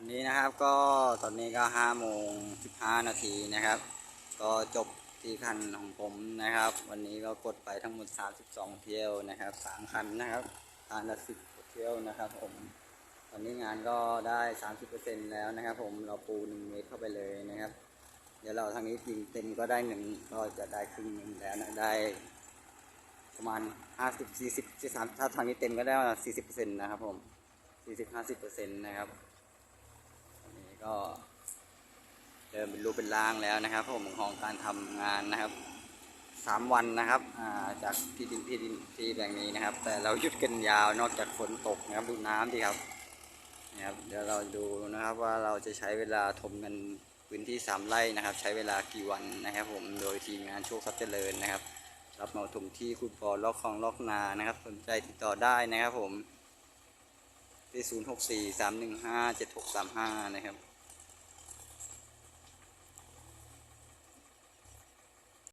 วันนี้นะครับก็ตอนนี้ก็ห้าโมงสิบห้านาทีนะครับ ก็จบที่คันของผมนะครับ วันนี้ก็กดไปทั้งหมด32เที่ยวนะครับสามคันนะครับคันละสิบเที่ยวนะครับผมตอนนี้งานก็ได้30%แล้วนะครับ ผมเราปูหนึ่งเมตรเข้าไปเลยนะครับ เดี๋ยวเราทางนี้ยิงเต็มก็ได้หนึ่งก็จะได้ครึ่งหนึ่งแล้วนะได้ประมาณ50 40 43ถ้าทางนี้เต็มก็ได้ประมาณ40%นะครับผม40 50%นะครับเปอันนี้ ก็เริ่มเป็นรูปเป็นร่างแล้วนะครับผมของการทำงานนะครับ3วันนะครับาจากที่ดินที่ดินที่แบ่งนี้นะครับ แต่เราหยุดกันยาวนอกจากฝนตกนะครับดูน้ำดีครับนะครับเดี๋ยวเราดูนะครับว่าเราจะใช้เวลาทมกันพื้นที่3ไร่นะครับ ใช้เวลากี่วันนะครับ ผมโดยทีมงานโชคทรัพย์เจริญนะครับรับเหมาถมที่คุณปอล็อกคลองล็อกนานะครับ สนใจติดต่อได้นะครับผมที่ 0 6 4 3 1 5 7 6 3 5 นะครับ